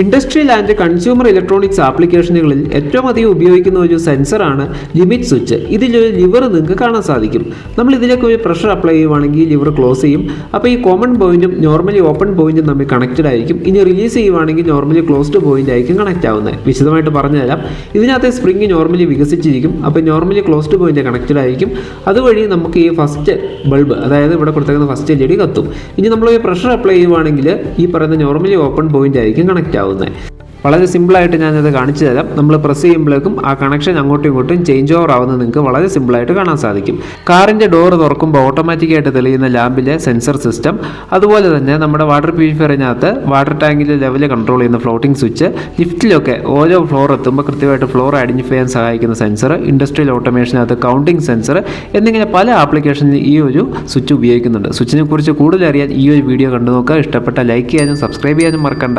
Industrial and consumer electronics ആപ്ലിക്കേഷനുകളിൽ ഏറ്റവും അധികം ഉപയോഗിക്കുന്ന ഒരു സെൻസറാണ് ലിമിറ്റ് സ്വിച്ച് ഇതിലൊരു ലിവർ നിങ്ങൾക്ക് കാണാൻ സാധിക്കും. നമ്മൾ ഇതിലേക്ക് ഒരു പ്രഷർ അപ്ലൈ ചെയ്യുവാണെങ്കിൽ ലിവർ ക്ലോസ് ചെയ്യും. അപ്പോൾ ഈ കോമൺ പോയിന്റും നോർമലി ഓപ്പൺ പോയിന്റും തമ്മിൽ കണക്റ്റഡ് ആയിരിക്കും. ഇനി റിലീസ് ചെയ്യുവാണെങ്കിൽ നോർമലി ക്ലോസ്ഡ് പോയിന്റ് ആയിരിക്കും കണക്റ്റ് ആവുന്നത്. വിശദമായിട്ട് പറഞ്ഞുതരാം. ഇതിനകത്ത് സ്പ്രിങ് നോർമലി വികസിച്ചിരിക്കും. അപ്പോൾ നോർമലി ക്ലോസ്ഡ് പോയിന്റ് കണക്റ്റഡ് ആയിരിക്കും. അതുവഴി നമുക്ക് ഈ ഫസ്റ്റ് ബൾബ് അതായത് ഇവിടെ കൊടുത്തേക്കുന്ന ഫസ്റ്റ് എൽ കത്തും. ഇനി നമ്മൾ ഈ പ്രഷർ അപ്ലൈ ചെയ്യുവാണെങ്കിൽ ഈ പറയുന്ന നോർമലി ഓപ്പൺ പോയിന്റ് ആയിരിക്കും കണക്റ്റ് ആവുന്നത് വളരെ സിമ്പിളായിട്ട് ഞാനത് കാണിച്ചു തരാം. നമ്മൾ പ്രസ് ചെയ്യുമ്പോഴേക്കും ആ കണക്ഷൻ അങ്ങോട്ടും ഇങ്ങോട്ടും ചേഞ്ച് ഓവർ ആവുന്നത് നിങ്ങൾക്ക് വളരെ സിമ്പിളായിട്ട് കാണാൻ സാധിക്കും. കാറിന്റെ ഡോർ തുറക്കുമ്പോൾ ഓട്ടോമാറ്റിക്കായിട്ട് തെളിയുന്ന ലാമ്പിലെ സെൻസർ സിസ്റ്റം അതുപോലെ തന്നെ നമ്മുടെ വാട്ടർ പ്യൂരിഫയറിനകത്ത് വാട്ടർ ടാങ്കിലെ ലെവൽ കൺട്രോൾ ചെയ്യുന്ന ഫ്ലോട്ടിംഗ് സ്വിച്ച് ലിഫ്റ്റിലൊക്കെ ഓരോ ഫ്ലോർ എത്തുമ്പോൾ കൃത്യമായിട്ട് ഫ്ലോർ ഐഡന്റിഫൈ ചെയ്യാൻ സഹായിക്കുന്ന സെൻസർ ഇൻഡസ്ട്രിയൽ ഓട്ടോമേഷനകത്ത് കൗണ്ടിംഗ് സെൻസർ എന്നിങ്ങനെ പല ആപ്ലിക്കേഷനിൽ ഈ ഒരു സ്വിച്ച് ഉപയോഗിക്കുന്നുണ്ട്. സ്വിച്ചിനെ കുറിച്ച് കൂടുതൽ അറിയാൻ ഈ ഒരു വീഡിയോ കണ്ടു നോക്കുക ഇഷ്ടപ്പെട്ട ലൈക്ക് ചെയ്യാനും സബ്സ്ക്രൈബ് ചെയ്യാനും മറക്കണ്ട.